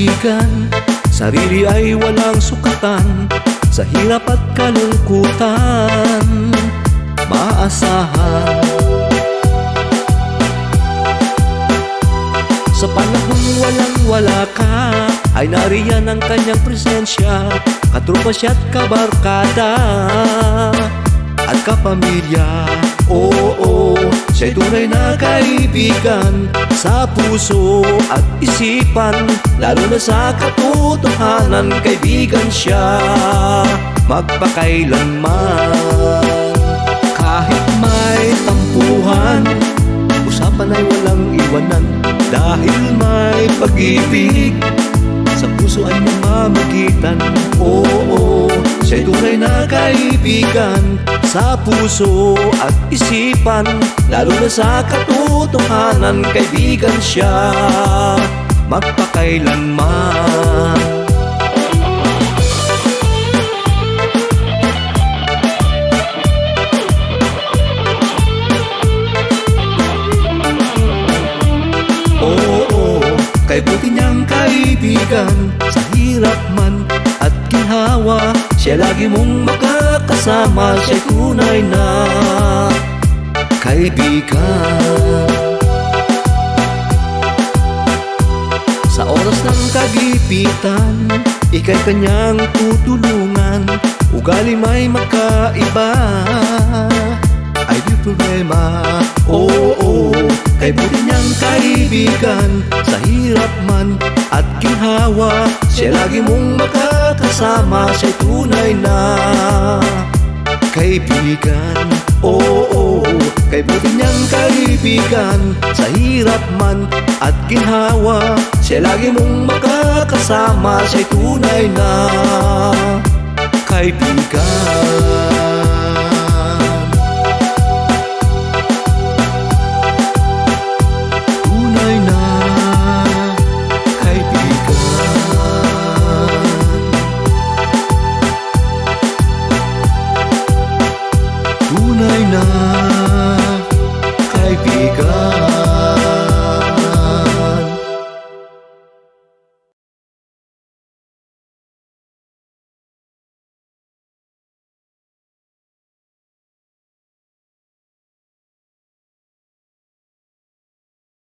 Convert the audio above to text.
kaibigan Sarili ay walang sukatan Sa hirap at kalungkutan. Maasahan. Sa panahong walang wala ka Ay nariyan ang kanyang presensya Katrupa siya't kabarkada At kapamilya. Oo, siya'y tunay na kaibigan Sa puso at isipan Lalo na sa katotohanan Kaibigan siya. Magpakailanman Kahit may tampuhan Usapan ay walang iwanan. Dahil may pag-ibig Sa puso ay namamagitan. Oo, siya'y tunay na kaibigan Sa puso at isipan Lalo na sa katotohanan Kaibigan siya. Magpakailanman. Kay buti niyang kaibigan Sa hirap man at ginhawa Siya lagi mong makakasama Siya'y tunay na kaibigan. Sa oras ng kagipitan Ika'y kanyang tutulungan. Ugali may magkaiba Ay di problema. Oo, kay buti niyang kaibigan. Sa hirap man at ginhawa Siya lagi mong makakasama. Siya'y tunay na kaibigan. Oo, kay buti niyang kaibigan. Sa hirap man at ginhawa Siya lagi mong makakasama. Siya'y tunay na kaibigan 나 갈비가